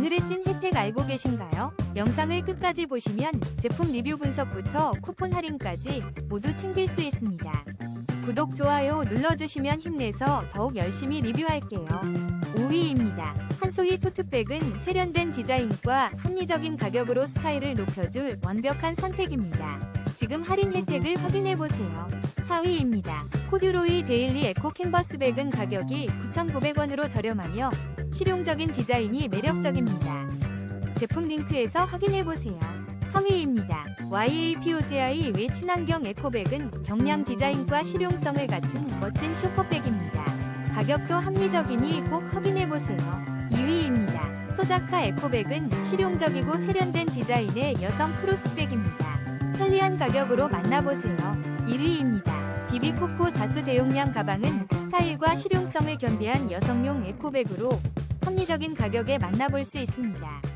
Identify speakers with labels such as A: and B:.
A: 오늘의 찐 혜택 알고 계신가요? 영상을 끝까지 보시면 제품 리뷰 분석부터 쿠폰 할인까지 모두 챙길 수 있습니다. 구독, 좋아요 눌러주시면 힘내서 더욱 열심히 리뷰할게요. 5위입니다. 한소희 토트백은 세련된 디자인과 합리적인 가격으로 스타일을 높여줄 완벽한 선택입니다. 지금 할인 혜택을 확인해보세요. 4위입니다. 코듀로이 데일리 에코 캔버스백은 가격이 9,900원으로 저렴하며 실용적인 디자인이 매력적입니다. 제품 링크에서 확인해보세요. 3위입니다. YAPOGI 외 친환경 에코백은 경량 디자인과 실용성을 갖춘 멋진 쇼퍼백입니다. 가격도 합리적이니 꼭 확인해보세요. 2위입니다. 소자카 에코백은 실용적이고 세련된 디자인의 여성 크로스백입니다. 편리한 가격으로 만나보세요. 1위입니다. 비비코코 자수 대용량 가방은 스타일과 실용성을 겸비한 여성용 에코백으로 합리적인 가격에 만나볼 수 있습니다.